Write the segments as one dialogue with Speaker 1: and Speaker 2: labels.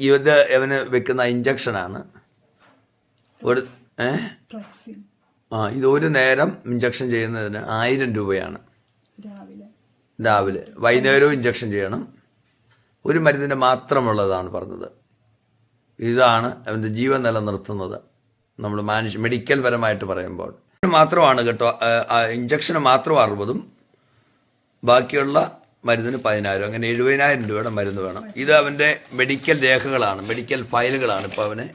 Speaker 1: ഇത് ഇവന് വെക്കുന്ന ഇഞ്ചക്ഷനാണ്. ഒരു ഏ? ആ ഇത് ഒരു നേരം ഇഞ്ചക്ഷൻ ചെയ്യുന്നതിന് ആയിരം രൂപയാണ്.
Speaker 2: രാവിലെ.
Speaker 1: വൈകുന്നേരവും ഇഞ്ചക്ഷൻ ചെയ്യണം. ഒരു മരുന്നിന് മാത്രമുള്ളതാണ് പറഞ്ഞത്. ഇതാണ് അവന്റെ ജീവൻ നിലനിർത്തുന്നത്. നമ്മൾ മാനുഷ്യ മെഡിക്കൽ പരമായിട്ട് പറയുമ്പോൾ. മാത്രമാണ് കേട്ടോ ഇഞ്ചക്ഷന് മാത്രം അറുപതും ബാക്കിയുള്ള മരുന്നിന് പതിനായിരം അങ്ങനെ എഴുപതിനായിരം രൂപയുടെ മരുന്ന് വേണം. ഇത് അവന്റെ മെഡിക്കൽ രേഖകളാണ് മെഡിക്കൽ ഫയലുകളാണ്. ഇപ്പോൾ അവനെ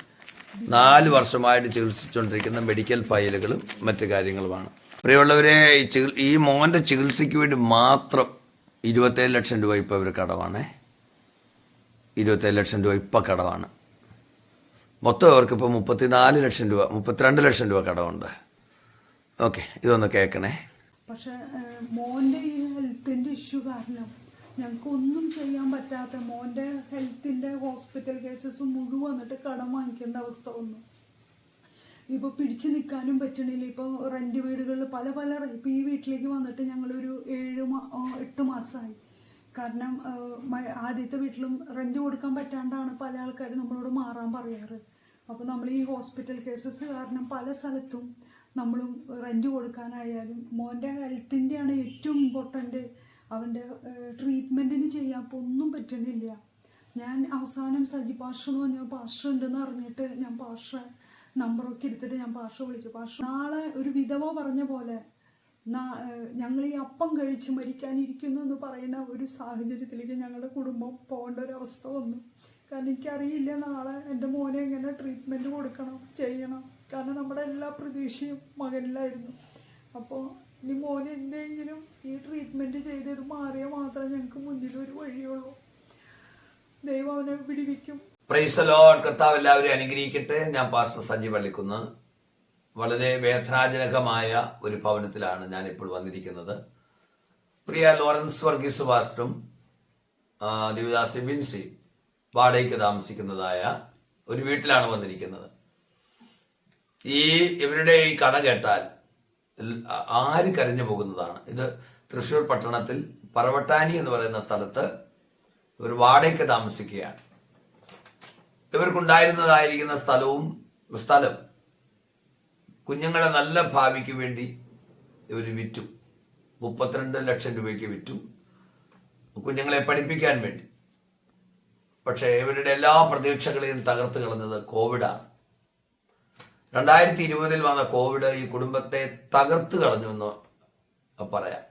Speaker 1: നാല് വർഷമായിട്ട് ചികിത്സിച്ചുകൊണ്ടിരിക്കുന്ന മെഡിക്കൽ ഫയലുകളും മറ്റു കാര്യങ്ങളുമാണ്. പ്രിയമുള്ളവരെ ഈ മോന്റെ ചികിത്സയ്ക്ക് വേണ്ടി മാത്രം ഇരുപത്തേഴ് ലക്ഷം രൂപ ഇപ്പോൾ ഇവർ കടവാണേ. ഇരുപത്തേഴ് ലക്ഷം രൂപ ഇപ്പം കടവാണ്. മൊത്തം അവർക്ക് ഇപ്പോൾ മുപ്പത്തിനാല് ലക്ഷം രൂപ മുപ്പത്തിരണ്ട് ലക്ഷം രൂപ കടമുണ്ട് ഓക്കെ ഇതൊന്ന് കേൾക്കണേ.
Speaker 2: പക്ഷേ മോന്റെ ഈ ഹെൽത്തിന്റെ ഇഷ്യൂ കാരണം ഞങ്ങൾക്ക് ഒന്നും ചെയ്യാൻ പറ്റാത്ത മോന്റെ ഹെൽത്തിന്റെ ഹോസ്പിറ്റൽ കേസസ് മുഴുവൻ വന്നിട്ട് കടം വാങ്ങിക്കേണ്ട അവസ്ഥ വന്നു. ഇപ്പോൾ പിടിച്ചു നിൽക്കാനും പറ്റണില്ല. ഇപ്പോൾ റെന്റ് വീടുകളിൽ പല പല ഇപ്പോൾ ഈ വീട്ടിലേക്ക് വന്നിട്ട് ഞങ്ങളൊരു ഏഴ് മാ എട്ട് മാസമായി കാരണം ആദ്യത്തെ വീട്ടിലും റെന്റ് കൊടുക്കാൻ പറ്റാണ്ടാണ് പല ആൾക്കാരും നമ്മളോട് മാറാൻ പറയാറ്. അപ്പോൾ നമ്മൾ ഈ ഹോസ്പിറ്റൽ കേസസ് കാരണം പല സ്ഥലത്തും നമ്മളും റെന്റ് കൊടുക്കാനായാലും മോന്റെ ഹെൽത്തിന്റെയാണ് ഏറ്റവും ഇമ്പോർട്ടന്റ് അവന്റെ ട്രീറ്റ്മെന്റിന് ചെയ്യാൻ ഇപ്പോൾ ഒന്നും പറ്റണില്ല ഞാൻ അവസാനം സജി പാഷ എന്ന് പറഞ്ഞ പാഷ ഉണ്ടെന്ന് അറിഞ്ഞിട്ട് ഞാൻ പാഷ നമ്പറൊക്കെ എടുത്തിട്ട് ഞാൻ പാഷ വിളിച്ചു. പാഷ നാളെ ഒരു വിധവ പറഞ്ഞ പോലെ ഞങ്ങൾ ഈ അപ്പം കഴിച്ച് മരിക്കാനിരിക്കുന്നു എന്ന് പറയുന്ന ഒരു സാഹചര്യത്തിലേക്ക് ഞങ്ങളുടെ കുടുംബം പോകേണ്ട ഒരു അവസ്ഥ വന്നു. കാരണം എനിക്കറിയില്ല നാളെ എന്റെ മോനെ എങ്ങനെ ട്രീറ്റ്മെന്റ് കൊടുക്കണം ചെയ്യണം. കാരണം നമ്മുടെ എല്ലാ പ്രതീക്ഷയും മകനിലായിരുന്നു. അപ്പോൾ ഇനി മോൻ എന്തെങ്കിലും ഈ ട്രീറ്റ്മെന്റ് ചെയ്ത് ഇത് മാറിയാൽ മാത്രമേ ഞങ്ങൾക്ക് മുന്നിൽ ഒരു വഴിയുള്ളൂ. ദൈവം അവനെ പിടിവിക്കും
Speaker 1: പ്രൈസലോ കർത്താവ് എല്ലാവരെയും അനുഗ്രഹിക്കട്ടെ. ഞാൻ പാസ്റ്റർ സഞ്ജി പള്ളിക്കുന്ന് വളരെ വേദനാജനകമായ ഒരു ഭവനത്തിലാണ് ഞാൻ ഇപ്പോൾ വന്നിരിക്കുന്നത്. പ്രിയ ലോറൻസ് വർഗീസ് പാസ്റ്ററും ദേവദാസി ബിൻസി വാടകയ്ക്ക് താമസിക്കുന്നതായ ഒരു വീട്ടിലാണ് വന്നിരിക്കുന്നത്. ഈ ഇവരുടെ ഈ കഥ കേട്ടാൽ ആര് കരഞ്ഞു പോകുന്നതാണ്? ഇത് തൃശ്ശൂർ പട്ടണത്തിൽ പറവട്ടാനി എന്ന് പറയുന്ന സ്ഥലത്ത് ഒരു വാടകയ്ക്ക് താമസിക്കുകയാണ്. ഇവർക്കുണ്ടായിരുന്നതായിരിക്കുന്ന സ്ഥലവും സ്ഥലം കുഞ്ഞുങ്ങളെ നല്ല ഭാവിക്ക് വേണ്ടി ഇവർ വിറ്റു. മുപ്പത്തിരണ്ട് ലക്ഷം രൂപയ്ക്ക് വിറ്റു. കുഞ്ഞുങ്ങളെ പഠിപ്പിക്കാൻ വേണ്ടി. പക്ഷേ ഇവരുടെ എല്ലാ പ്രതീക്ഷകളെയും തകർത്ത് കളഞ്ഞത് കോവിഡാണ്. രണ്ടായിരത്തി ഇരുപതിൽ വന്ന കോവിഡ് ഈ കുടുംബത്തെ തകർത്ത് കളഞ്ഞു എന്ന് പറയാം.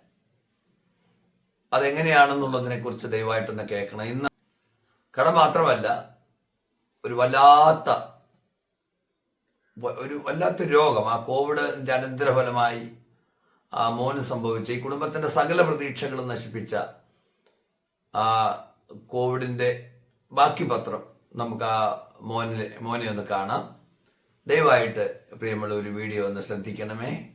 Speaker 1: അതെങ്ങനെയാണെന്നുള്ളതിനെ കുറിച്ച് ദയവായിട്ടൊന്ന് കേൾക്കണം. ഇന്ന് കട മാത്രമല്ല ഒരു വല്ലാത്ത ഒരു വല്ലാത്ത രോഗം. ആ കോവിഡിന്റെ അനന്തരഫലമായി ആ മോന് സംഭവിച്ച ഈ കുടുംബത്തിന്റെ സകല പ്രതീക്ഷകളും നശിപ്പിച്ച ആ കോവിഡിന്റെ ബാക്കി പത്രം നമുക്ക് ആ മോനെ മോനെ ഒന്ന് കാണാം. ദയവായിട്ട് പ്രിയമുള്ള ഒരു വീഡിയോ ഒന്ന് ശ്രദ്ധിക്കണമേ.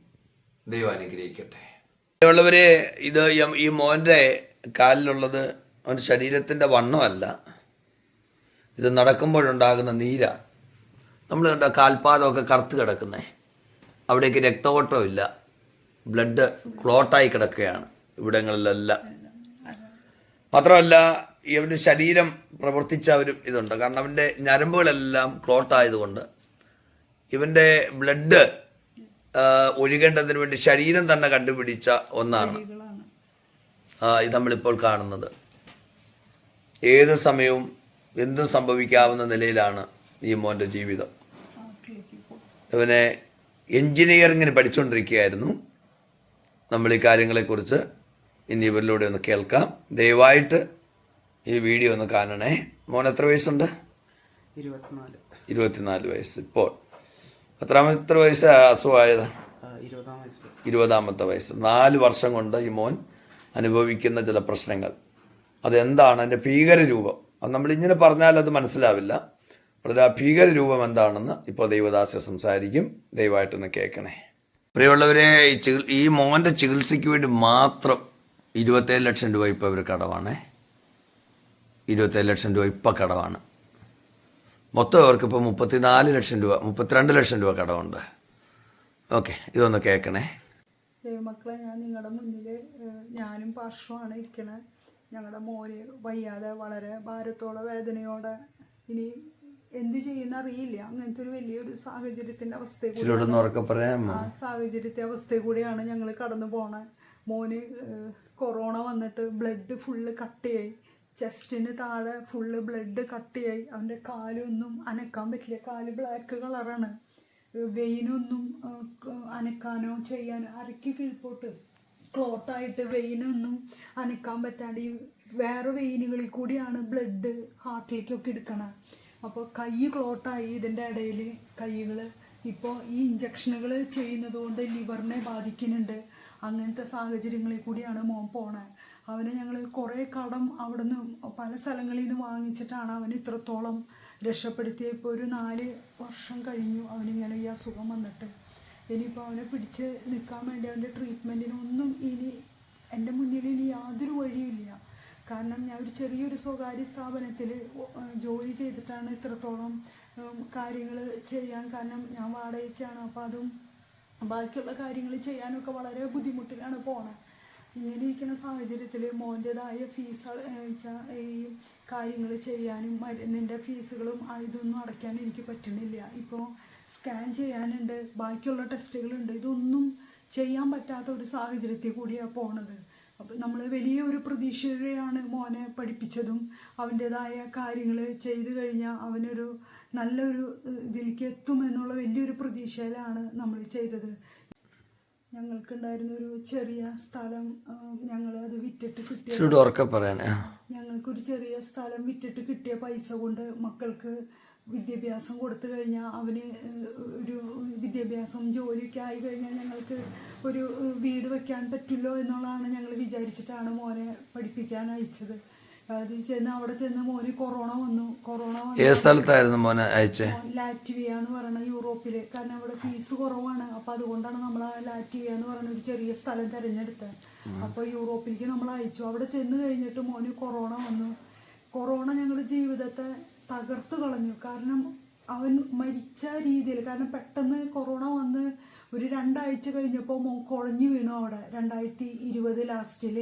Speaker 1: ദൈവം അനുഗ്രഹിക്കട്ടെ. പ്രിയമുള്ളവരെ ഇത് ഈ മോന്റെ കാലിലുള്ളത് അവന്റെ ശരീരത്തിന്റെ വണ്ണമല്ല ഇത് നടക്കുമ്പോഴുണ്ടാകുന്ന നീര. നമ്മൾ കണ്ട കാൽപാദമൊക്കെ കറുത്ത് കിടക്കുന്നേ. അവിടേക്ക് രക്തവോട്ടമില്ല ബ്ലഡ് ക്ലോട്ടായി കിടക്കുകയാണ് ഇവിടങ്ങളിലെല്ലാം. മാത്രമല്ല ഇവന്റെ ശരീരം പ്രവർത്തിച്ച ഒരു ഇതുണ്ട്. കാരണം അവന്റെ ഞരമ്പുകളെല്ലാം ക്ലോട്ട് ഇവന്റെ ബ്ലഡ് ഒഴുകേണ്ടതിന് വേണ്ടി ശരീരം തന്നെ കണ്ടുപിടിച്ച ഒന്നാണ്. ആ, ഇത് നമ്മളിപ്പോൾ കാണുന്നത്. ഏത് സമയവും എന്തും സംഭവിക്കാവുന്ന നിലയിലാണ് ഈ മോന്റെ ജീവിതം. ഇവനെ എൻജിനീയറിങ്ങിന് പഠിച്ചുകൊണ്ടിരിക്കുകയായിരുന്നു നമ്മൾ ഈ കാര്യങ്ങളെക്കുറിച്ച് ഇനി ഇവരിലൂടെ ഒന്ന് കേൾക്കാം. ദയവായിട്ട് ഈ വീഡിയോ ഒന്ന് കാണണേ. മോൻ എത്ര വയസ്സുണ്ട്?
Speaker 3: ഇരുപത്തിനാല്.
Speaker 1: ഇരുപത്തിനാല് വയസ്സ് ഇപ്പോൾ. എത്രാമത്തെ വയസ്സ്
Speaker 3: അസുഖമായതാണ്
Speaker 1: ഇരുപതാമത്തെ വയസ്സ്. നാല് വർഷം കൊണ്ട് ഈ മോൻ അനുഭവിക്കുന്ന ചില പ്രശ്നങ്ങൾ. അതെന്താണ്? അതിന്റെ ഭീകരരൂപം. അത് നമ്മൾ ഇങ്ങനെ പറഞ്ഞാൽ അത് മനസ്സിലാവില്ല. വളരെ ആ ഭീകരരൂപം എന്താണെന്ന് ഇപ്പോൾ ദൈവദാസ സംസാരിക്കും. ദയവായിട്ടൊന്ന് കേൾക്കണേ. പ്രിയമുള്ളവരെ ഈ ചികി ഈ മോന്റെ ചികിത്സയ്ക്ക് വേണ്ടി മാത്രം ഇരുപത്തേഴ് ലക്ഷം രൂപ ഇപ്പോൾ ഇവർ കടവാണേ. ഇരുപത്തേഴ് ലക്ഷം രൂപ ഇപ്പം കടവാണ്. മൊത്തം അവർക്ക് ഇപ്പോൾ മുപ്പത്തിനാല് ലക്ഷം രൂപ മുപ്പത്തിരണ്ട് ലക്ഷം രൂപ കടമുണ്ട്. ഓക്കെ ഇതൊന്ന് കേൾക്കണേ.
Speaker 2: ദൈവമക്കളെ ഞാൻ നിങ്ങളുടെ മുന്നിൽ ഞാനും പാർശ്വമാണ് ഇരിക്കണേ. ഞങ്ങളുടെ മോന് വയ്യാതെ വളരെ ഭാരത്തോടെ വേദനയോടെ ഇനി എന്ത് ചെയ്യുന്ന അറിയില്ല അങ്ങനത്തെ ഒരു വലിയൊരു സാഹചര്യത്തിന്റെ
Speaker 1: അവസ്ഥയെ കൂടെ
Speaker 2: ആ സാഹചര്യത്തെ അവസ്ഥ കൂടിയാണ് ഞങ്ങൾ കടന്നു പോണേ. മോന് കൊറോണ വന്നിട്ട് ബ്ലഡ് ഫുള്ള് കട്ടിയായി. ചെസ്റ്റിന് താഴെ ഫുള്ള് ബ്ലഡ് കട്ടിയായി. അവന്റെ കാലൊന്നും അനക്കാൻ പറ്റില്ല. കാൽ ബ്ലാക്ക് കളറാണ് വെയിനൊന്നും അനക്കാനോ ചെയ്യാനോ അരക്കി കീഴ്പോട്ട്. ക്ലോട്ടായിട്ട് വെയിനൊന്നും അനക്കാൻ പറ്റാണ്ട്. ഈ വേറെ വെയിനുകളിൽ കൂടിയാണ് ബ്ലഡ് ഹാർട്ടിലേക്കൊക്കെ എടുക്കണം. അപ്പോൾ കൈ ക്ലോട്ടായി ഇതിന്റെ ഇടയിൽ കൈകൾ ഇപ്പോൾ ഈ ഇഞ്ചക്ഷനുകൾ ചെയ്യുന്നത് കൊണ്ട് ലിവറിനെ ബാധിക്കുന്നുണ്ട്. അങ്ങനത്തെ സാഹചര്യങ്ങളിൽ കൂടിയാണ് മോൻ പോണത് അവനെ ഞങ്ങൾ കുറേ കടം അവിടെ നിന്ന് പല സ്ഥലങ്ങളിൽ നിന്ന് വാങ്ങിച്ചിട്ടാണ് അവന് ഇത്രത്തോളം രക്ഷപ്പെടുത്തിയ. ഇപ്പോൾ ഒരു നാല് വർഷം കഴിഞ്ഞു അവനിങ്ങനെ ഈ അസുഖം വന്നിട്ട്. ഇനിയിപ്പോൾ അവനെ പിടിച്ച് നിൽക്കാൻ വേണ്ടി അവന്റെ ട്രീറ്റ്മെന്റിനൊന്നും ഇനി എന്റെ മുന്നിൽ ഇനി യാതൊരു വഴിയില്ല. കാരണം ഞാൻ ഒരു ചെറിയൊരു സ്വകാര്യ സ്ഥാപനത്തിൽ ജോലി ചെയ്തിട്ടാണ് ഇത്രത്തോളം കാര്യങ്ങൾ ചെയ്യാൻ കാരണം ഞാൻ വാടകയ്ക്കാണ്. അപ്പോൾ അതും ബാക്കിയുള്ള കാര്യങ്ങൾ ചെയ്യാനൊക്കെ വളരെ ബുദ്ധിമുട്ടിലാണ് പോണത് ഇങ്ങനെ ഇരിക്കുന്ന സാഹചര്യത്തിൽ മോന്റെതായ ഫീസ് ഈ കാര്യങ്ങൾ ചെയ്യാനും മരുന്നിന്റെ ഫീസുകളും ഇതൊന്നും അടയ്ക്കാൻ എനിക്ക് പറ്റുന്നില്ല. ഇപ്പോൾ സ്കാൻ ചെയ്യാനുണ്ട് ബാക്കിയുള്ള ടെസ്റ്റുകളുണ്ട്. ഇതൊന്നും ചെയ്യാൻ പറ്റാത്ത ഒരു സാഹചര്യത്തിൽ കൂടിയാണ് പോണത്. അപ്പം നമ്മൾ വലിയൊരു പ്രതീക്ഷയാണ് മോനെ പഠിപ്പിച്ചതും അവന്റെതായ കാര്യങ്ങൾ ചെയ്തു കഴിഞ്ഞാൽ അവനൊരു നല്ലൊരു ഇതിലേക്ക് എത്തുമെന്നുള്ള വലിയൊരു പ്രതീക്ഷയിലാണ് നമ്മൾ ചെയ്തത്. ഞങ്ങൾക്കുണ്ടായിരുന്ന ഒരു ചെറിയ സ്ഥലം ഞങ്ങൾ അത് വിറ്റിട്ട് കിട്ടിയ. ഞങ്ങൾക്കൊരു ചെറിയ സ്ഥലം വിറ്റിട്ട് കിട്ടിയ പൈസ കൊണ്ട് മക്കൾക്ക് വിദ്യാഭ്യാസം കൊടുത്തു കഴിഞ്ഞാൽ അവന് ഒരു വിദ്യാഭ്യാസം ജോലിയൊക്കെ ആയി കഴിഞ്ഞാൽ ഞങ്ങൾക്ക് ഒരു വീട് വെക്കാൻ പറ്റുമല്ലോ എന്നുള്ളതാണ് ഞങ്ങൾ വിചാരിച്ചിട്ടാണ് മോനെ പഠിപ്പിക്കാൻ അയച്ചത് അത് ചെന്ന് അവിടെ ചെന്ന് മോന് കൊറോണ വന്നു. കൊറോണ
Speaker 1: ഏത് സ്ഥലത്തായിരുന്നു മോനെ അയച്ചേ?
Speaker 2: ലാറ്റ്വിയ എന്ന് പറയുന്ന യൂറോപ്പിൽ. കാരണം അവിടെ ഫീസ് കുറവാണ്. അപ്പൊ അതുകൊണ്ടാണ് നമ്മൾ ആ ലാറ്റ്വിയ എന്ന് പറയുന്ന ഒരു ചെറിയ സ്ഥലം തിരഞ്ഞെടുത്തത് അപ്പൊ യൂറോപ്പിലേക്ക് നമ്മൾ അയച്ചു. അവിടെ ചെന്ന് കഴിഞ്ഞിട്ട് മോന് കൊറോണ വന്നു. കൊറോണ ഞങ്ങളുടെ ജീവിതത്തെ തകർത്തു കളഞ്ഞു. കാരണം അവൻ മരിച്ച രീതിയിൽ കാരണം പെട്ടെന്ന് കൊറോണ വന്ന് ഒരു രണ്ടാഴ്ച കഴിഞ്ഞപ്പോൾ മോൻ കുഴഞ്ഞു വീണു അവിടെ. രണ്ടായിരത്തി ഇരുപത് ലാസ്റ്റിൽ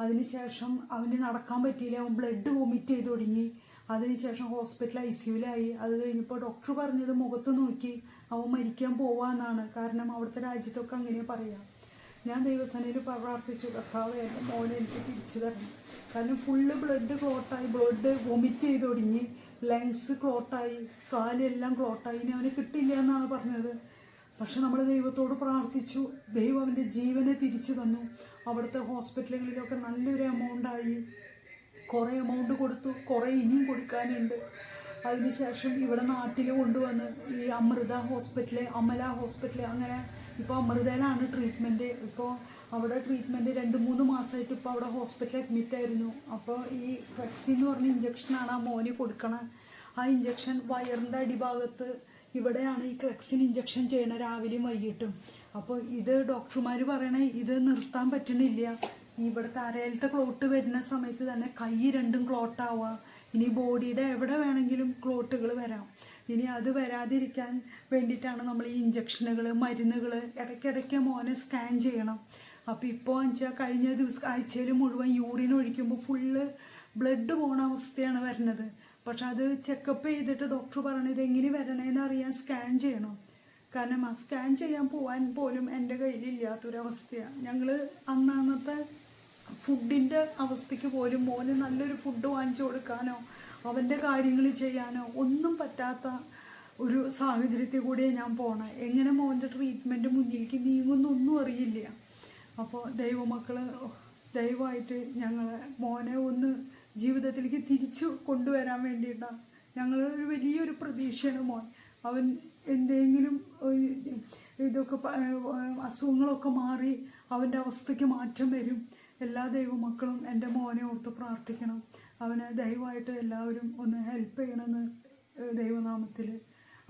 Speaker 2: അതിനുശേഷം അവന് നടക്കാൻ പറ്റിയില്ല. അവൻ ബ്ലഡ് വൊമിറ്റ് ചെയ്ത് തുടങ്ങി. അതിനുശേഷം ഹോസ്പിറ്റൽ ഐ സിയുലായി അത് കഴിഞ്ഞപ്പോൾ ഡോക്ടർ പറഞ്ഞത് മുഖത്ത് നോക്കി അവൻ മരിക്കാൻ പോവാന്നാണ് കാരണം അവിടുത്തെ രാജ്യത്തൊക്കെ അങ്ങനെ പറയാം. ഞാൻ ദൈവസേനയിൽ പ്രാർത്ഥിച്ചു കർത്താവ് എന്റെ മോനെ എനിക്ക് തിരിച്ചു തരണം. കാരണം ഫുള്ള് ബ്ലഡ് ക്ലോട്ടായി ബ്ലഡ് വൊമിറ്റ് ചെയ്ത് തുടങ്ങി. ലങ്സ് ക്ലോട്ടായി കാലെല്ലാം ക്ലോട്ടായി ഇനി അവന് കിട്ടില്ല എന്നാണ് പറഞ്ഞത്. പക്ഷെ നമ്മൾ ദൈവത്തോട് പ്രാർത്ഥിച്ചു. ദൈവം അവന്റെ ജീവനെ തിരിച്ചു തന്നു. അവിടുത്തെ ഹോസ്പിറ്റലുകളിലൊക്കെ നല്ലൊരു എമൗണ്ടായി കുറേ എമൗണ്ട് കൊടുത്തു. കുറേ ഇനിയും കൊടുക്കാനുണ്ട്. അതിനുശേഷം ഇവിടെ നാട്ടിൽ കൊണ്ടുവന്ന് ഈ അമൃത ഹോസ്പിറ്റൽ അമല ഹോസ്പിറ്റൽ അങ്ങനെ ഇപ്പോൾ അമൃതയിലാണ് ട്രീറ്റ്മെന്റ് ഇപ്പോൾ അവിടെ ട്രീറ്റ്മെന്റ് രണ്ട് മൂന്ന് മാസമായിട്ട് ഇപ്പോൾ അവിടെ ഹോസ്പിറ്റലിൽ അഡ്മിറ്റ് ആയിരുന്നു. അപ്പോൾ ഈ വാക്സിൻ എന്ന് പറഞ്ഞ ഇഞ്ചക്ഷനാണ് ആ മോന് കൊടുക്കണത് ആ ഇഞ്ചക്ഷൻ വയറിന്റെ അടിഭാഗത്ത് ഇവിടെയാണ് ഈ ക്ലക്സിൻ ഇഞ്ചക്ഷൻ ചെയ്യണത് രാവിലെയും വൈകിട്ടും. അപ്പോൾ ഇത് ഡോക്ടർമാർ പറയണേ ഇത് നിർത്താൻ പറ്റണില്ല ഇവിടുത്തെ അരയിലത്തെ ക്ലോട്ട് വരുന്ന സമയത്ത് തന്നെ കൈ രണ്ടും ക്ലോട്ടാവുക ഇനി ബോഡിയുടെ എവിടെ വേണമെങ്കിലും ക്ലോട്ടുകൾ വരാം. ഇനി അത് വരാതിരിക്കാൻ വേണ്ടിയിട്ടാണ് നമ്മൾ ഈ ഇഞ്ചക്ഷനുകൾ മരുന്നുകൾ ഇടയ്ക്കിടയ്ക്ക് മോനെ സ്കാൻ ചെയ്യണം. അപ്പോൾ ഇപ്പോൾ വെച്ചാൽ കഴിഞ്ഞ ദിവസം ആഴ്ചയിൽ മുഴുവൻ യൂറിൻ ഒഴിക്കുമ്പോൾ ഫുള്ള് ബ്ലഡ് പോണ അവസ്ഥയാണ് വരുന്നത്. പക്ഷെ അത് ചെക്കപ്പ് ചെയ്തിട്ട് ഡോക്ടർ പറഞ്ഞത് എങ്ങനെ വരണേന്ന് അറിയാൻ സ്കാൻ ചെയ്യണം. കാരണം ആ സ്കാൻ ചെയ്യാൻ പോകാൻ പോലും എന്റെ കയ്യിലില്ലാത്തൊരവസ്ഥയാണ് ഞങ്ങൾ അന്നന്നത്തെ ഫുഡിന്റെ അവസ്ഥയ്ക്ക് പോലും മോന് നല്ലൊരു ഫുഡ് വാങ്ങിച്ചു കൊടുക്കാനോ അവന്റെ കാര്യങ്ങൾ ചെയ്യാനോ ഒന്നും പറ്റാത്ത ഒരു സാഹചര്യത്തിൽ കൂടിയാണ് ഞാൻ പോണേ. എങ്ങനെ മോന്റെ ട്രീറ്റ്മെന്റ് മുന്നിലേക്ക് നീങ്ങുന്നൊന്നും അറിയില്ല. അപ്പോൾ ദൈവമക്കൾ ദയവായിട്ട് ഞങ്ങൾ മോനെ ഒന്ന് ജീവിതത്തിലേക്ക് തിരിച്ചു കൊണ്ടുവരാൻ വേണ്ടിയിട്ടാണ് ഞങ്ങൾ ഒരു വലിയൊരു പ്രതീക്ഷയാണ് മോൻ. അവൻ എന്തെങ്കിലും ഇതൊക്കെ അസുഖങ്ങളൊക്കെ മാറി അവന്റെ അവസ്ഥയ്ക്ക് മാറ്റം വരും. എല്ലാ ദൈവമക്കളും എന്റെ മോനെ ഓർത്ത് പ്രാർത്ഥിക്കണം. അവനെ ദയവായിട്ട് എല്ലാവരും ഒന്ന് ഹെൽപ്പ് ചെയ്യണമെന്ന് ദൈവനാമത്തിൽ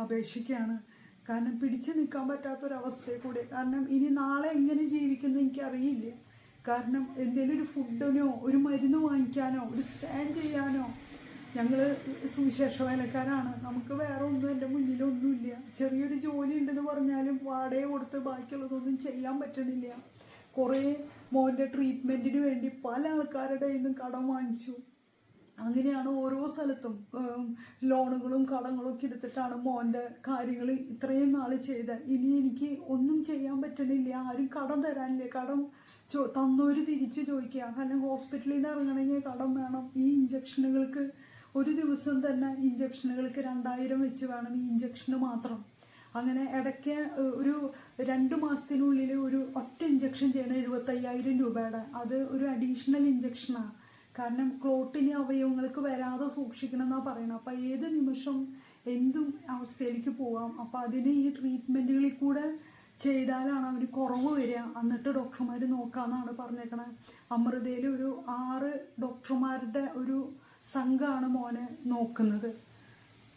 Speaker 2: അപേക്ഷിക്കുകയാണ്. കാരണം പിടിച്ചു നിൽക്കാൻ പറ്റാത്തൊരവസ്ഥയിൽ കൂടെ. കാരണം ഇനി നാളെ എങ്ങനെ ജീവിക്കുന്നത് എനിക്കറിയില്ല. കാരണം എന്തെങ്കിലും ഒരു ഫുഡിനോ ഒരു മരുന്ന് വാങ്ങിക്കാനോ ഒരു സ്കാൻ ചെയ്യാനോ ഞങ്ങൾ സുവിശേഷ വേലക്കാരാണ് നമുക്ക് വേറെ ഒന്നും എന്റെ മുന്നിലൊന്നുമില്ല. ചെറിയൊരു ജോലി ഉണ്ടെന്ന് പറഞ്ഞാലും വാടക കൊടുത്ത് ബാക്കിയുള്ളതൊന്നും ചെയ്യാൻ പറ്റണില്ല. കുറേ മോന്റെ ട്രീറ്റ്മെന്റിന് വേണ്ടി പല ആൾക്കാരുടെ കയ്യിൽ നിന്നും കടം വാങ്ങിച്ചു. അങ്ങനെയാണ് ഓരോ സ്ഥലത്തും ലോണുകളും കടങ്ങളും ഒക്കെ എടുത്തിട്ടാണ് മോന്റെ കാര്യങ്ങൾ ഇത്രയും നാൾ ചെയ്ത് ഇനി എനിക്ക് ഒന്നും ചെയ്യാൻ പറ്റണില്ല. ആരും കടം തരാനില്ല. കടം ചോ തന്നവർ തിരിച്ച് ചോദിക്കുക. കാരണം ഹോസ്പിറ്റലിൽ നിന്ന് ഇറങ്ങണമെങ്കിൽ കടം വേണം. ഈ ഇഞ്ചക്ഷനുകൾക്ക് ഒരു ദിവസം തന്നെ ഇഞ്ചക്ഷനുകൾക്ക് രണ്ടായിരം വെച്ച് വേണം ഈ ഇഞ്ചക്ഷന് മാത്രം. അങ്ങനെ ഇടയ്ക്ക് ഒരു രണ്ട് മാസത്തിനുള്ളിൽ ഒരു ഒറ്റ ഇഞ്ചക്ഷൻ ചെയ്യണം എഴുപത്തയ്യായിരം രൂപയുടെ. അത് ഒരു അഡീഷണൽ ഇഞ്ചക്ഷനാണ് കാരണം ക്ലോട്ടിന് അവയവങ്ങൾക്ക് വരാതെ സൂക്ഷിക്കണം എന്നാണ് പറയുന്നത് അപ്പം ഏത് നിമിഷം എന്തും അവസ്ഥയിലേക്ക് പോവാം. അപ്പം അതിന് ഈ ട്രീറ്റ്മെന്റുകളിൽ കൂടെ ചെയ്താലാണ് അവന് കുറവ് വരിക. എന്നിട്ട് ഡോക്ടർമാർ നോക്കാമെന്നാണ് പറഞ്ഞേക്കണത് അമൃതയിൽ ഒരു ആറ് ഡോക്ടർമാരുടെ ഒരു സംഘമാണ് മോനെ നോക്കുന്നത്.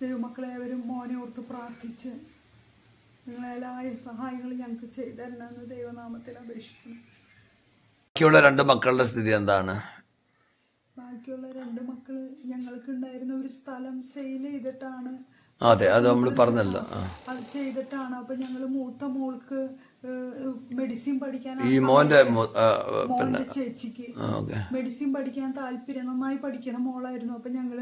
Speaker 2: ദൈവമക്കളെ അവരും മോനെ ഓർത്ത് പ്രാർത്ഥിച്ച് നിങ്ങളെല്ലാ സഹായങ്ങൾ ഞങ്ങൾക്ക് ചെയ്തു തരണമെന്ന് ദൈവനാമത്തിൽ അപേക്ഷിക്കുന്നു.
Speaker 1: ബാക്കിയുള്ള രണ്ട് മക്കളുടെ സ്ഥിതി എന്താണ്?
Speaker 2: ബാക്കിയുള്ള രണ്ട് മക്കൾ ഞങ്ങൾക്ക് ഉണ്ടായിരുന്ന ഒരു സ്ഥലം സെയിൽ ചെയ്തിട്ടാണ്
Speaker 1: അതെ അത് നമ്മൾ പറഞ്ഞല്ലോ.
Speaker 2: അത് ചെയ്തിട്ടാണ് അപ്പൊ ഞങ്ങൾ മൂത്ത മോൾക്ക് മെഡിസിൻ പഠിക്കാൻ
Speaker 1: ഈ മോന്റെ മു-
Speaker 2: ചേച്ചിക്ക് മെഡിസിൻ പഠിക്കാൻ താല്പര്യം നന്നായി പഠിക്കുന്ന മോളായിരുന്നു. അപ്പൊ ഞങ്ങൾ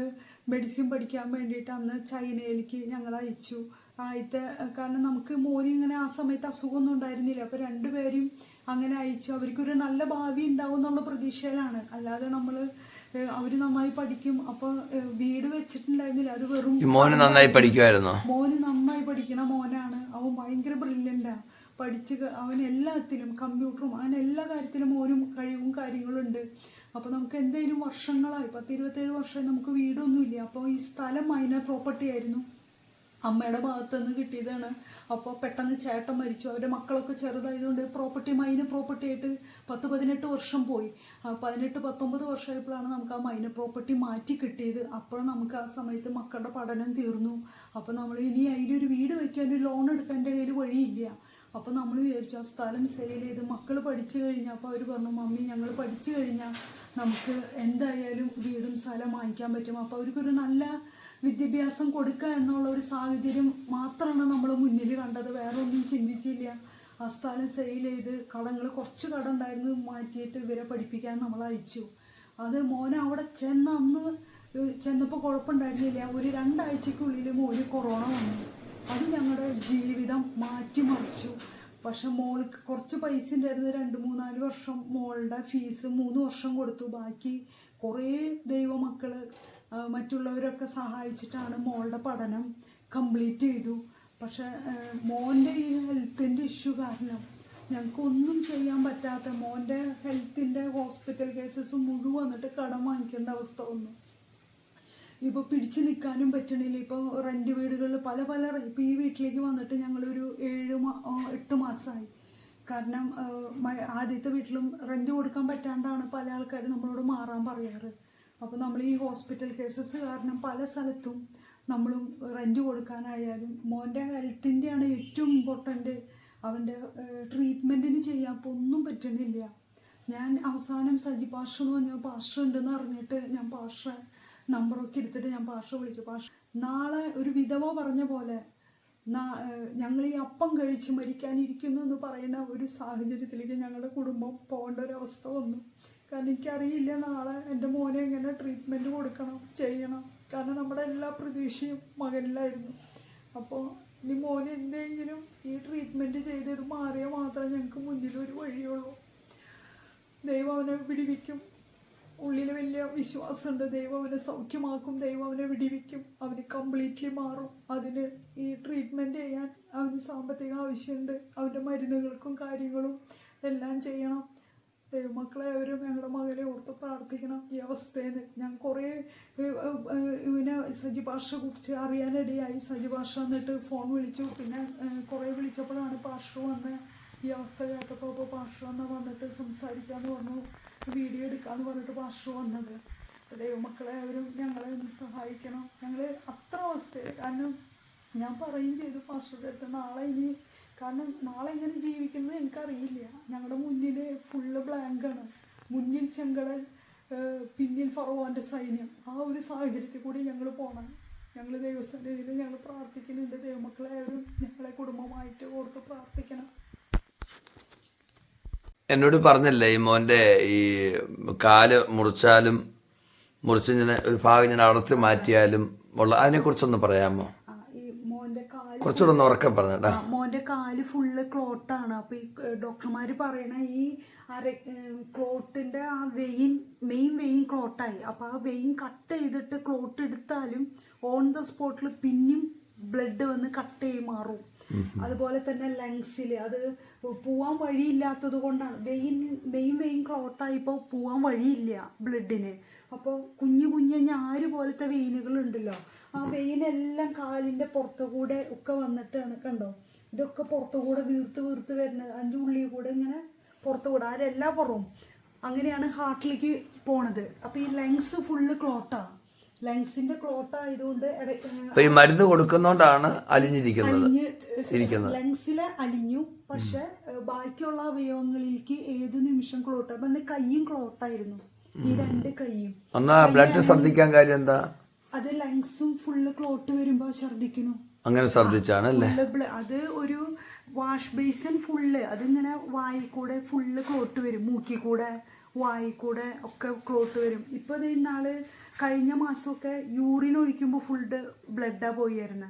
Speaker 2: മെഡിസിൻ പഠിക്കാൻ വേണ്ടിയിട്ട് അന്ന് ചൈനയിലേക്ക് ഞങ്ങൾ അയച്ചു. ആദ്യത്തെ കാരണം നമുക്ക് മോന് ഇങ്ങനെ ആ സമയത്ത് അസുഖമൊന്നും ഉണ്ടായിരുന്നില്ല. അപ്പൊ രണ്ടുപേരും അങ്ങനെ അയച്ചു. അവർക്കൊരു നല്ല ഭാവി ഉണ്ടാവും എന്നുള്ള പ്രതീക്ഷയിലാണ്. അല്ലാതെ നമ്മൾ അവർ നന്നായി പഠിക്കും. അപ്പൊ വീട് വെച്ചിട്ടുണ്ടായിരുന്നില്ല. അത് വെറും
Speaker 1: മോന് നന്നായി പഠിക്കുമായിരുന്നു
Speaker 2: മോന് നന്നായി പഠിക്കണ മോനാണ്. അവൻ ഭയങ്കര ബ്രില്യന്റാ പഠിച്ച് അവൻ എല്ലാത്തിലും കമ്പ്യൂട്ടറും അങ്ങനെ എല്ലാ കാര്യത്തിലും മോനും കഴിവും കാര്യങ്ങളും ഉണ്ട്. അപ്പോൾ നമുക്ക് എന്തെങ്കിലും വർഷങ്ങളായി. പത്ത് ഇരുപത്തേഴ് വർഷമായി നമുക്ക് വീടൊന്നുമില്ല. അപ്പോൾ ഈ സ്ഥലം മൈനർ പ്രോപ്പർട്ടി ആയിരുന്നു. അമ്മയുടെ ഭാഗത്ത് നിന്ന് കിട്ടിയതാണ്. അപ്പോൾ പെട്ടെന്ന് ചേട്ടൻ മരിച്ചു. അവരുടെ മക്കളൊക്കെ ചെറുതായതുകൊണ്ട് പ്രോപ്പർട്ടി മൈന പ്രോപ്പർട്ടി ആയിട്ട് പത്ത് പതിനെട്ട് വർഷം പോയി. പതിനെട്ട് പത്തൊമ്പത് വർഷമായപ്പോഴാണ് നമുക്ക് ആ മൈന പ്രോപ്പർട്ടി മാറ്റി കിട്ടിയത്. അപ്പോൾ നമുക്ക് ആ സമയത്ത് മക്കളുടെ പഠനം തീർന്നു. അപ്പോൾ നമ്മൾ ഇനി അതിലൊരു വീട് വയ്ക്കാൻ ലോൺ എടുക്കാൻ എന്റെ കയ്യിൽ വഴിയില്ല. അപ്പോൾ നമ്മൾ വിചാരിച്ചു ആ സ്ഥലം സെയിൽ ചെയ്ത് മക്കൾ പഠിച്ചു കഴിഞ്ഞാൽ അപ്പോൾ അവർ പറഞ്ഞു മമ്മി ഞങ്ങൾ പഠിച്ചു കഴിഞ്ഞാൽ നമുക്ക് എന്തായാലും വീടും സ്ഥലം വാങ്ങിക്കാൻ പറ്റും. അപ്പോൾ അവർക്കൊരു നല്ല വിദ്യാഭ്യാസം കൊടുക്കുക എന്നുള്ള ഒരു സാഹചര്യം മാത്രമാണ് നമ്മൾ മുന്നിൽ കണ്ടത്. വേറെ ഒന്നും ചിന്തിച്ചില്ല. ആ സ്ഥലം സെയിൽ ചെയ്ത് കടങ്ങൾ കുറച്ച് കട ഉണ്ടായിരുന്നു മാറ്റിയിട്ട് ഇവരെ പഠിപ്പിക്കാൻ നമ്മൾ അയച്ചു. അത് മോന അവിടെ ചെന്ന അന്ന് ചെന്നപ്പോൾ കുഴപ്പമുണ്ടായിരുന്നില്ല. ഒരു രണ്ടാഴ്ചക്കുള്ളിൽ മോന് കൊറോണ വന്നു. അത് ഞങ്ങളുടെ ജീവിതം മാറ്റിമറിച്ചു. പക്ഷെ മോൾക്ക് കുറച്ച് പൈസ ഉണ്ടായിരുന്നു. രണ്ട് മൂന്നാൽ വർഷം മോളുടെ ഫീസ് മൂന്ന് വർഷം കൊടുത്തു. ബാക്കി കുറേ ദൈവമക്കൾ മറ്റുള്ളവരൊക്കെ സഹായിച്ചിട്ടാണ് മോളുടെ പഠനം കംപ്ലീറ്റ് ചെയ്തു. പക്ഷേ മോന്റെ ഈ ഹെൽത്തിന്റെ ഇഷ്യൂ കാരണം ഞങ്ങൾക്കൊന്നും ചെയ്യാൻ പറ്റാത്ത മോന്റെ ഹെൽത്തിന്റെ ഹോസ്പിറ്റൽ കേസസ് മുഴുവൻ വന്നിട്ട് കടം വാങ്ങിക്കേണ്ട അവസ്ഥ വന്നു. ഇപ്പോൾ പിടിച്ചു നിൽക്കാനും പറ്റണില്ല. ഇപ്പോൾ റെന്റ് വീടുകളിൽ പല പല ഇപ്പോൾ ഈ വീട്ടിലേക്ക് വന്നിട്ട് ഞങ്ങളൊരു ഏഴ് മാ എട്ട് മാസമായി കാരണം ആദ്യത്തെ വീട്ടിലും റെന്റ് കൊടുക്കാൻ പറ്റാണ്ടാണ് പല ആൾക്കാരും നമ്മളോട് മാറാൻ പറയാറ്. അപ്പോൾ നമ്മൾ ഈ ഹോസ്പിറ്റൽ കേസസ് കാരണം പല സ്ഥലത്തും നമ്മളും റെന്റ് കൊടുക്കാനായാലും മോന്റെ ഹെൽത്തിന്റെയാണ് ഏറ്റവും ഇമ്പോർട്ടന്റ് അവന്റെ ട്രീറ്റ്മെന്റിന് ചെയ്യാൻ ഇപ്പോൾ ഒന്നും പറ്റുന്നില്ല. ഞാൻ അവസാനം സജി പാഷ എന്ന് പറഞ്ഞ പാഷ ഉണ്ടെന്ന് അറിഞ്ഞിട്ട് ഞാൻ പാഷ നമ്പറൊക്കെ എടുത്തിട്ട് ഞാൻ പാഷ വിളിച്ചു. പാഷ നാളെ ഒരു വിധവ പറഞ്ഞ പോലെ ഞങ്ങൾ ഈ അപ്പം കഴിച്ച് മരിക്കാനിരിക്കുന്നു എന്ന് പറയുന്ന ഒരു സാഹചര്യത്തിലേക്ക് ഞങ്ങളുടെ കുടുംബം പോകേണ്ട ഒരു അവസ്ഥ വന്നു. കാരണം എനിക്കറിയില്ല നാളെ എന്റെ മോനെ എങ്ങനെ ട്രീറ്റ്മെന്റ് കൊടുക്കണം ചെയ്യണം. കാരണം നമ്മുടെ എല്ലാ പ്രതീക്ഷയും മകനിലായിരുന്നു. അപ്പോൾ ഇനി മോന് എന്തെങ്കിലും ഈ ട്രീറ്റ്മെന്റ് ചെയ്ത് ഇത് മാറിയാൽ മാത്രമേ ഞങ്ങൾക്ക് മുന്നിലൊരു വഴിയുള്ളൂ. ദൈവം അവനെ വിടിവിക്കും. ഉള്ളിൽ വലിയ വിശ്വാസമുണ്ട്. ദൈവം അവനെ സൗഖ്യമാക്കും. ദൈവം അവനെ വിടിവിക്കും. അവന് കംപ്ലീറ്റ്ലി മാറും. അതിന് ഈ ട്രീറ്റ്മെന്റ് ചെയ്യാൻ അവന് സാമ്പത്തിക ആവശ്യമുണ്ട്. അവന്റെ മരുന്നുകൾക്കും കാര്യങ്ങളും എല്ലാം ചെയ്യണം. ദൈവമക്കളെ അവരും ഞങ്ങളുടെ മകളെ ഓർത്ത് പ്രാർത്ഥിക്കണം ഈ അവസ്ഥയിൽ ഞാൻ കുറേ ഇവനെ സജി ഭാഷ കുറിച്ച് അറിയാനിടയായി. സജി എന്നിട്ട് ഫോൺ വിളിച്ചു. പിന്നെ കുറേ വിളിച്ചപ്പോഴാണ് പാഷ വന്ന് ഈ അവസ്ഥ കേട്ടപ്പോൾ അപ്പോൾ പാഷ വന്ന് വന്നിട്ട് സംസാരിക്കാമെന്ന് പറഞ്ഞു. വീഡിയോ എടുക്കാമെന്ന് പറഞ്ഞിട്ട് പാഷ വന്നത്. ദൈവമക്കളെ അവരും ഞങ്ങളെ ഒന്ന് സഹായിക്കണം. ഞങ്ങൾ അത്ര അവസ്ഥയിൽ കാരണം ഞാൻ പറയും ചെയ്തു പാഷയുടെ അടുത്ത് നാളെ ഇനി കാരണം നാളെ എങ്ങനെ ജീവിക്കുന്നത് എനിക്കറിയില്ല. ഞങ്ങളുടെ മുന്നിൽ ഫുള്ള് ബ്ലാങ്കാണ് മുന്നിൽ ചെങ്കടൽ പിന്നിൽ ഫറവോന്റെ സൈന്യം. ആ ഒരു സാഹചര്യത്തിൽ കൂടി ഞങ്ങൾ പോകണം ഞങ്ങൾ ദൈവസന്നിധിയിൽ ഞങ്ങൾ പ്രാർത്ഥിക്കുന്നുണ്ട്. ദൈവമക്കളെ അവരും ഞങ്ങളെ കുടുംബമായിട്ട് ഓർത്ത് പ്രാർത്ഥിക്കണം.
Speaker 1: എന്നോട് പറഞ്ഞല്ലേ ഈ മോന്റെ ഈ കാൽ മുറിച്ചാലും മുറിച്ച് ഇങ്ങനെ ഒരു ഭാഗം ഇങ്ങനെ അടർത്തി മാറ്റിയാലും ഉള്ള അതിനെക്കുറിച്ചൊന്ന് പറയാമോ? കുറച്ചുകൂടെ ഒന്ന് ഉറക്കെ
Speaker 2: പറഞ്ഞു മോന്റെ കാൽ ഫുള്ള് ക്ലോട്ടാണ് അപ്പൊ ഈ ഡോക്ടർമാര് പറയണ ഈ അര ക്ലോട്ടിന്റെ ആ വെയിൻ മെയിൻ വെയിൻ ക്ലോട്ടായി അപ്പൊ ആ വെയിൻ കട്ട് ചെയ്തിട്ട് ക്ലോട്ട് എടുത്താലും ഓൺ ദ സ്പോട്ടിൽ പിന്നെയും ബ്ലഡ് വന്ന് കട്ട് ചെയ്ത് മാറും. അതുപോലെ തന്നെ ലങ്സിൽ അത് പോവാൻ വഴിയില്ലാത്തത് കൊണ്ടാണ്. വെയിൻ മെയിൻ വെയിൻ ക്ലോട്ടായിപ്പോ പോവാൻ വഴിയില്ല ബ്ലഡിന് അപ്പോൾ കുഞ്ഞു കുഞ്ഞു ഞാര് പോലത്തെ വെയിനുകൾ ഉണ്ടല്ലോ. ആ വെയിലെല്ലാം കാലിന്റെ പുറത്തു കൂടെ ഒക്കെ വന്നിട്ടാണ് കണ്ടോ? ഇതൊക്കെ പുറത്തു കൂടെ വീർത്ത് വീർത്ത് വരുന്നത്. അതിന്റെ ഉള്ളിൽ കൂടെ ഇങ്ങനെ പുറത്തു കൂടെ ആരെല്ലാ പുറവും. അങ്ങനെയാണ് ഹാർട്ടിലേക്ക് പോണത്. അപ്പൊ ഈ ലങ്സ് ഫുള്ള് ക്ലോട്ടാ. ലങ്സിന്റെ ക്ലോട്ട് ആയതുകൊണ്ട്
Speaker 1: ഈ മരുന്ന് കൊടുക്കുന്നോണ്ടാണ് അലിഞ്ഞിരിക്കുന്നത്.
Speaker 2: അലിഞ്ഞ്
Speaker 1: ഇരിക്കുന്നത്.
Speaker 2: ലങ്സിൽ അലിഞ്ഞു. പക്ഷെ ബാക്കിയുള്ള അവയവങ്ങളിലേക്ക് ഏത് നിമിഷം ക്ലോട്ട്? അപ്പൊ കൈയും ക്ലോട്ടായിരുന്നു. ഈ രണ്ട് കൈയും
Speaker 1: ബ്ലഡ് ശ്രദ്ധിക്കാൻ കാര്യം എന്താ?
Speaker 2: അത് ലങ്സും ഫുള്ള് ക്ലോട്ട് വരുമ്പോ ഛർദിക്കുന്നു
Speaker 1: അങ്ങനെ ഛർദിച്ചാണ് അല്ലേ
Speaker 2: അത് ഒരു വാഷ് ബേസിൻ ഫുള്ള് അതിങ്ങനെ വായി കൂടെ ഫുള്ള് ക്ലോട്ട് വരും മൂക്കി കൂടെ വായി കൂടെ ഒക്കെ ക്ലോട്ട് വരും. ഇപ്പൊ ഇന്നാൾ കഴിഞ്ഞ മാസമൊക്കെ യൂറിൻ ഒഴിക്കുമ്പോൾ ഫുള്ള് ബ്ലഡാ പോയിരുന്നെ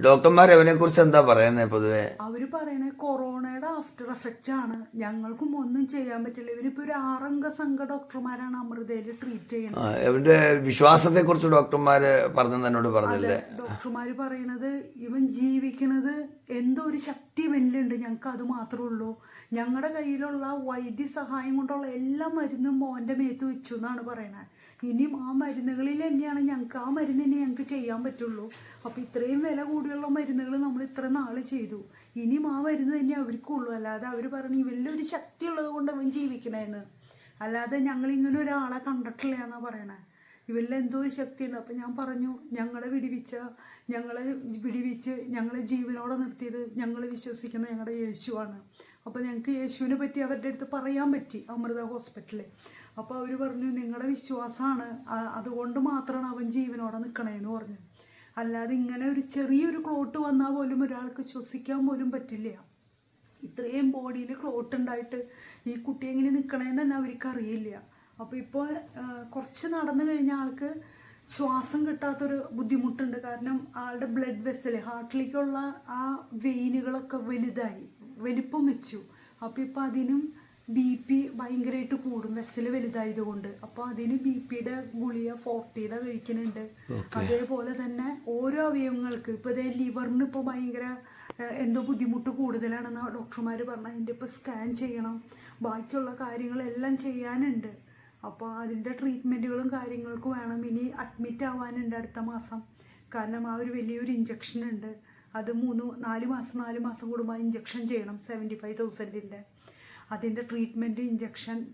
Speaker 1: ഡോക്ടർമാർ അവനെ കുറിച്ച് എന്താ പറയുന്നത് പൊതുവെ?
Speaker 2: അവർ പറയണേ കൊറോണയുടെ ആഫ്റ്റർ എഫക്റ്റ് ആണ്. ഞങ്ങൾക്കും ഒന്നും ചെയ്യാൻ പറ്റില്ല. ഇവരിപ്പോ ഒരു ആറംഗ സംഘ ഡോക്ടർമാരാണ് അമൃതയിൽ ട്രീറ്റ് ചെയ്യുന്നത്
Speaker 1: ഇവന്റെ വിശ്വാസത്തെ കുറിച്ച് ഡോക്ടർമാര് പറഞ്ഞു എന്നോട് പറഞ്ഞില്ലേ?
Speaker 2: ഡോക്ടർമാര് പറയണത് ഇവൻ ജീവിക്കുന്നത് എന്തോ ഒരു ശക്തി ഇവനിലുണ്ട്. ഞങ്ങൾക്ക് അത് മാത്രമേ ഉള്ളൂ. ഞങ്ങളുടെ കയ്യിലുള്ള വൈദ്യ സഹായം കൊണ്ടുള്ള എല്ലാ മരുന്നും മോന്റെ മേത്ത് വെച്ചു എന്നാണ് പറയണത് ഇനിയും ആ മരുന്നുകളിൽ തന്നെയാണ് ഞങ്ങൾക്ക് ആ മരുന്ന് തന്നെ ഞങ്ങൾക്ക് ചെയ്യാൻ പറ്റുള്ളൂ. അപ്പോൾ ഇത്രയും വില കൂടിയുള്ള മരുന്നുകൾ നമ്മൾ ഇത്ര നാൾ ചെയ്തു. ഇനിയും ആ മരുന്ന് തന്നെ അവർക്കുള്ളൂ. അല്ലാതെ അവർ പറഞ്ഞു ഒരു ശക്തി ഉള്ളത് കൊണ്ട് അവൻ ജീവിക്കണേന്ന്. അല്ലാതെ ഞങ്ങൾ ഇങ്ങനെ ഒരാളെ കണ്ടിട്ടില്ല എന്നാണ് പറയണേ. ഇവരിൽ എന്തോ ഒരു ശക്തിയുണ്ട്. അപ്പം ഞാൻ പറഞ്ഞു ഞങ്ങളെ വിടിവിച്ച ഞങ്ങളെ വിടിവിച്ച് ഞങ്ങളെ ജീവനോടെ നിർത്തിയത് ഞങ്ങൾ വിശ്വസിക്കുന്ന ഞങ്ങളുടെ യേശുവാണ്. അപ്പോൾ ഞങ്ങൾക്ക് യേശുവിനെ പറ്റി അവരുടെ അടുത്ത് പറയാൻ പറ്റി അമൃത ഹോസ്പിറ്റലിൽ അപ്പോൾ അവർ പറഞ്ഞു നിങ്ങളുടെ വിശ്വാസമാണ് അതുകൊണ്ട് മാത്രമാണ് അവൻ ജീവനോടെ നിൽക്കണേന്ന് പറഞ്ഞു. അല്ലാതെ ഇങ്ങനെ ഒരു ചെറിയൊരു ക്ലോട്ട് വന്നാൽ പോലും ഒരാൾക്ക് ശ്വസിക്കാൻ പോലും പറ്റില്ല. ഇത്രയും ബോഡിയിൽ ക്ലോട്ട് ഉണ്ടായിട്ട് ഈ കുട്ടി എങ്ങനെ നിൽക്കണേന്ന് തന്നെ അവർക്ക് അറിയില്ല. അപ്പോൾ ഇപ്പോൾ കുറച്ച് നടന്നു കഴിഞ്ഞ ആൾക്ക് ശ്വാസം കിട്ടാത്തൊരു ബുദ്ധിമുട്ടുണ്ട്. കാരണം ആളുടെ ബ്ലഡ് വെസൽ ഹാർട്ടിലേക്കുള്ള ആ വെയിനുകളൊക്കെ വലുതായി വലിപ്പം വെച്ചു. അപ്പോൾ ഇപ്പോൾ അതിനും ബി പി ഭയങ്കരമായിട്ട് കൂടും. വെസൽ വലുതായതുകൊണ്ട്. അപ്പോൾ അതിന് ബി പിയുടെ ഗുളിക ഫോർട്ടിയുടെ കഴിക്കുന്നുണ്ട്. അതേപോലെ തന്നെ ഓരോ അവയവങ്ങൾക്ക് ഇപ്പോൾ ഇതേ ലിവറിന് ഇപ്പോൾ ഭയങ്കര എന്തോ ബുദ്ധിമുട്ട് കൂടുതലാണെന്ന് ഡോക്ടർമാർ പറഞ്ഞു. അതിന്റെ ഇപ്പോൾ സ്കാൻ ചെയ്യണം. ബാക്കിയുള്ള കാര്യങ്ങളെല്ലാം ചെയ്യാനുണ്ട്. അപ്പോൾ അതിന്റെ ട്രീറ്റ്മെന്റുകളും കാര്യങ്ങൾക്കും വേണം. ഇനി അഡ്മിറ്റ് ആവാനുണ്ട് അടുത്ത മാസം. കാരണം ആ ഒരു വലിയൊരു ഇഞ്ചക്ഷൻ ഉണ്ട്. അത് മൂന്ന് നാല് മാസം നാല് മാസം കൂടുമ്പോൾ ഇഞ്ചക്ഷൻ ചെയ്യണം. സെവന്റി ഫൈവ് തൗസൻഡിന്റെ അതിന്റെ ട്രീറ്റ്മെന്റ് ഇഞ്ചക്ഷൻ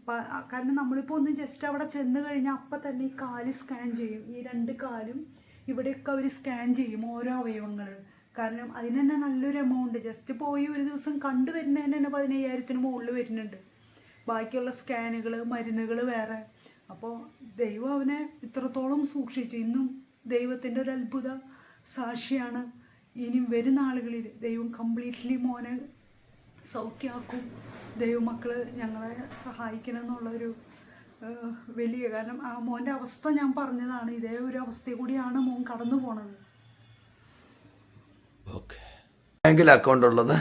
Speaker 2: കാരണം നമ്മളിപ്പോൾ ഒന്ന് ജസ്റ്റ് അവിടെ ചെന്ന് കഴിഞ്ഞാൽ അപ്പം തന്നെ ഈ കാൽ സ്കാൻ ചെയ്യും. ഈ രണ്ട് കാലും ഇവിടെയൊക്കെ അവർ സ്കാൻ ചെയ്യും ഓരോ അവയവങ്ങൾ കാരണം അതിന് തന്നെ നല്ലൊരു എമൗണ്ട് ജസ്റ്റ് പോയി ഒരു ദിവസം കണ്ടുവരുന്നതിന് തന്നെ പതിനയ്യായിരത്തിന് മുകളിൽ വരുന്നുണ്ട്. ബാക്കിയുള്ള സ്കാനുകൾ മരുന്നുകൾ വേറെ. അപ്പോൾ ദൈവം അവനെ ഇത്രത്തോളം സൂക്ഷിച്ചു. ഇന്നും ദൈവത്തിന്റെ ഒരു അത്ഭുത സാക്ഷിയാണ്. ഇനി വരുന്ന ആളുകളിൽ ദൈവം കംപ്ലീറ്റ്ലി മോനെ സൗഖ്യമാക്കും ദൈവമക്കൾ ഞങ്ങളെ സഹായിക്കണം എന്നുള്ളൊരു വലിയ കാരണം ആ മോന്റെ അവസ്ഥ ഞാൻ പറഞ്ഞതാണ്. ഇതേ ഒരു അവസ്ഥ കൂടിയാണ് മോൻ കടന്നു പോണത്.
Speaker 1: ബാങ്കിൽ അക്കൗണ്ട് ഉള്ളത്?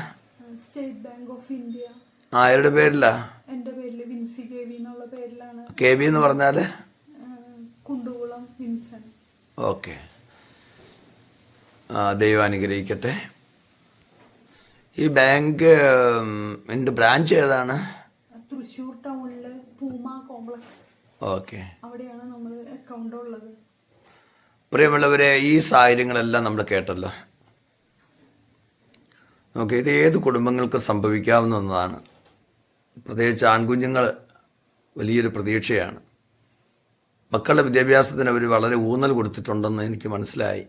Speaker 2: State Bank of India.
Speaker 1: ആരുടെ പേരിലാ?
Speaker 2: എന്റെ പേരിൽ വിൻസി കെ വി എന്നുള്ള പേരിലാണ്.
Speaker 1: കെ എന്ന് പറഞ്ഞാൽ?
Speaker 2: ഏഹ്, കുണ്ടുകുളം വിൻസൻ.
Speaker 1: ഓക്കെ. ദൈവം അനുഗ്രഹിക്കട്ടെ. ഈ ബാങ്ക് എന്റെ ബ്രാഞ്ച് ഏതാണ്?
Speaker 2: തൃശ്ശൂർ ടൗണിൽ പൂമ കോംപ്ലക്സ്.
Speaker 1: ഓക്കെ.
Speaker 2: അവിടെയാണ് നമ്മൾ അക്കൗണ്ട് ഉള്ളത്.
Speaker 1: പ്രിയമുള്ളവരെ ഈ സാഹചര്യങ്ങളെല്ലാം നമ്മൾ കേട്ടല്ലോ. ഓക്കെ ഇത് ഏത് കുടുംബങ്ങൾക്ക് സംഭവിക്കാവുന്ന ഒന്നാണ്. പ്രത്യേകിച്ച് ആൺകുഞ്ഞുങ്ങൾ വലിയൊരു പ്രതീക്ഷയാണ്. മക്കളുടെ വിദ്യാഭ്യാസത്തിന് അവർ വളരെ ഊന്നൽ കൊടുത്തിട്ടുണ്ടെന്ന് എനിക്ക് മനസ്സിലായി.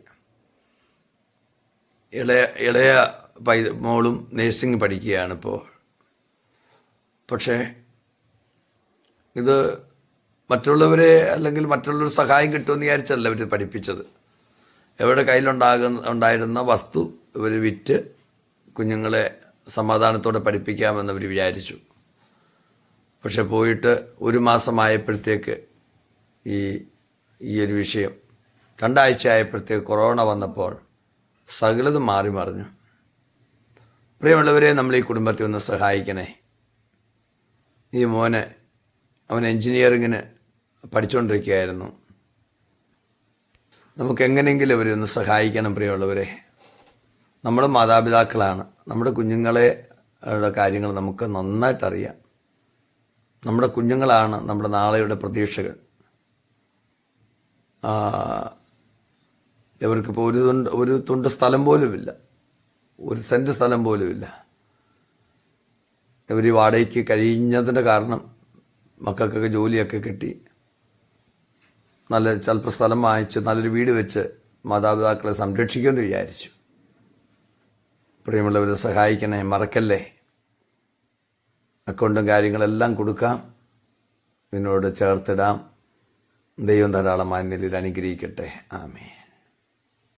Speaker 1: ഇളയ ഇളയ പൈ മോളും നേഴ്സിംഗ് പഠിക്കുകയാണ് ഇപ്പോൾ. പക്ഷേ ഇത് മറ്റുള്ളവരെ അല്ലെങ്കിൽ മറ്റുള്ളവർ സഹായം കിട്ടുമെന്ന് വിചാരിച്ചല്ല ഇവർ പഠിപ്പിച്ചത്. ഇവരുടെ കയ്യിലുണ്ടാകുന്ന ഉണ്ടായിരുന്ന വസ്തു ഇവർ വിറ്റ് കുഞ്ഞുങ്ങളെ സമാധാനത്തോടെ പഠിപ്പിക്കാമെന്ന് അവർ വിചാരിച്ചു. പക്ഷെ പോയിട്ട് ഒരു മാസമായപ്പോഴത്തേക്ക് ഈ ഈ ഒരു വിഷയം രണ്ടാഴ്ച ആയപ്പോഴത്തേക്ക് കൊറോണ വന്നപ്പോൾ സകലതും മാറി മറിഞ്ഞു. പ്രിയമുള്ളവരെ നമ്മൾ ഈ കുടുംബത്തെ ഒന്ന് സഹായിക്കണേ. ഈ മോന് അവൻ എൻജിനീയറിങ്ങിന് പഠിച്ചുകൊണ്ടിരിക്കുകയായിരുന്നു നമുക്ക് എങ്ങനെയെങ്കിലും അവരെ ഒന്ന് സഹായിക്കണം പ്രിയമുള്ളവരെ. നമ്മൾ മാതാപിതാക്കളാണ്. നമ്മുടെ കുഞ്ഞുങ്ങളെ കാര്യങ്ങൾ നമുക്ക് നന്നായിട്ടറിയാം. നമ്മുടെ കുഞ്ഞുങ്ങളാണ് നമ്മുടെ നാളെയുടെ പ്രതീക്ഷകൾ. ഇവർക്കിപ്പോൾ ഒരു തുണ്ട് ഒരു തുണ്ട് സ്ഥലം പോലുമില്ല. ഒരു സെന്റ് സ്ഥലം പോലുമില്ല ഇവർ വാടകയ്ക്ക് കഴിഞ്ഞതിന്റെ കാരണം മക്കൾക്കൊക്കെ ജോലിയൊക്കെ കിട്ടി. നല്ല ചിലപ്പോൾ സ്ഥലം വാങ്ങിച്ച് നല്ലൊരു വീട് വെച്ച് മാതാപിതാക്കളെ സംരക്ഷിക്കുമെന്ന് വിചാരിച്ചു. പ്രിയമുള്ളവരെ സഹായിക്കണേ മറക്കല്ലേ? അക്കൗണ്ടും കാര്യങ്ങളെല്ലാം കൊടുക്കാം. നിന്നോട് ചേർത്തിടാം. ദൈവം ധാരാളമായ നിലയിൽ അനുഗ്രഹിക്കട്ടെ. ആമേ